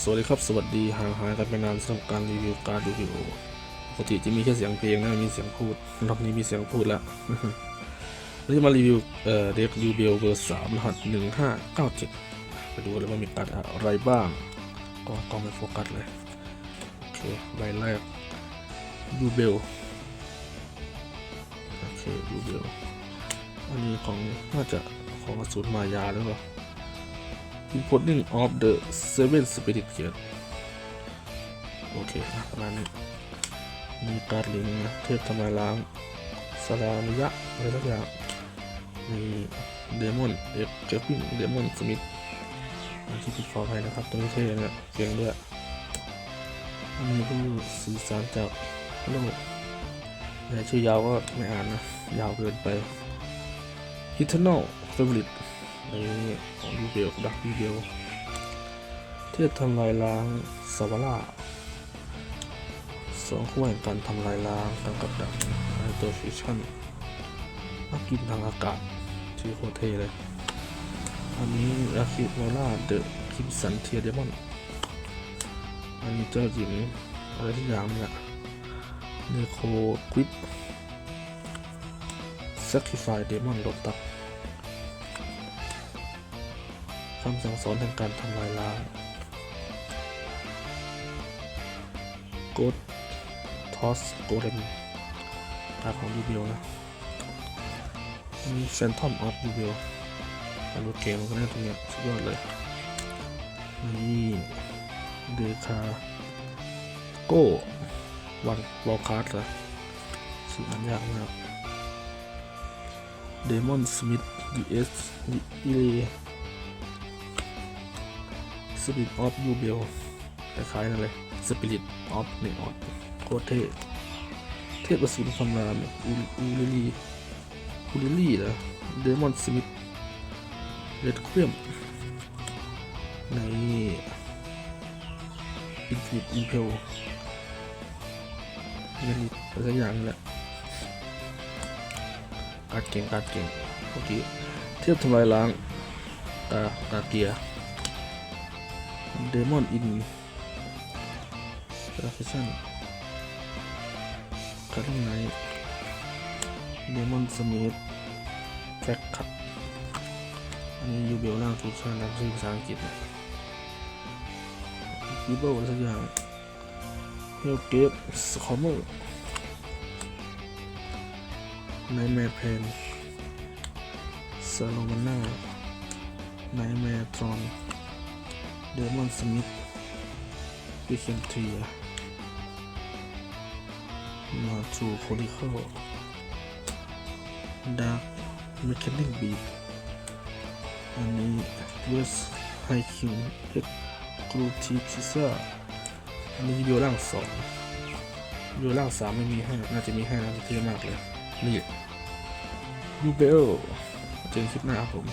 สวัสดีครับ สวัสดีห่างหายกันไปนานสำหรับการรีวิวการดรีวิวปกติจะมีแค่เสียงเพลงนะมีเสียงพูดรอบนี้มีเสียงพูดแล้วเราจะมารีวิวเอ่อเด็กยูเบลเบอร์สามรหัสหนึ่งห้าเก้าเจ็ดไปดูเลยว่ามีการอะไรบ้างก็กล้องไม่โฟกัสเลย โอเคใบแรกยูเบลโอเคยูเบลอันนี้ของน่าจะของอสูรมายาหรือเปล่า Importing of the Seven Spirit Gate โอเคประมาณนี้ มีการลิงเทพทำลายล้างสลามิยะอะไรสักอย่างมีเดมอนเอ็กเกฟิงเดมอนสมิธที่ผิดขออภัยนะครับตัวนี้เท่เนี่ยเก่งด้วยอันนี้ผู้สื่อสารจากโลกแต่ชื่อยาวก็ไม่อ่านนะ ยาวเกินไป Eternal Favorite ในของยูเบลดักยูเบลเทพทำลายล้างสวาร่าสองคู่แห่งการทำลายล้างตั้งกับดักไอตัวฟิชชั่นนักกินทางอากาศชื่อโคเทเลย อันนี้อาคิโมล่าเดอะคิมสันเทียเดมอนอันนี้เจ้าหญิงอะไรที่ยางเนี่ยเนโคควิป Sacrifice Demon ลดตับ คำสั่งสอนทางการทำลายล้างกดทอสโกเลมตาของยูเบลนะ มีแฟนทอมออฟยูเบลอันรถเกมมันก็ได้ตรงเนี้ยสุดยอดเลย นี่เดคาโก้วันวอลคาร์ดเหรอชื่ออันยากมากเดมอนสมิธดีเอสอีเล สปิริตออฟยูเบลคล้ายๆนั่นเลยสปิริตออฟเนออดโคตรเท่เทพอสูรคำรามอูอูลิลีอูลิลี่เหรอเดมอนสมิธเรดเควียมในอินฟินิตอินเพลยันอีกอะไรอย่างนี่แหละการเก่งการเก่งเมื่อกี้เทียบทำลายล้างตาตาเกียร์ เดมอนอินราฟิชันคาร์ลไนท์เดมอนสมิธแฟกคัตอันนี้ยูเบลล่างฟิชันนะชื่อภาษาอังกฤษนะยูเบลอะไรสักอย่างเฮลเกฟสคอมเมอร์ไนแมร์เพนซาโลมาน่าไนแมร์ทรอน เดมอนสมิธวิเคนเทียมาจูโคดิคิลดาร์กเมคานิกบีอันนี้เวสไฮคิวเอ็กกรูทีพิซ่าอันนี้วิวล่างสองวิวล่างสามไม่มีให้น่าจะมีให้นะเท่มากเลยนี่ยูเบลเจอกันคลิปหน้าครับผม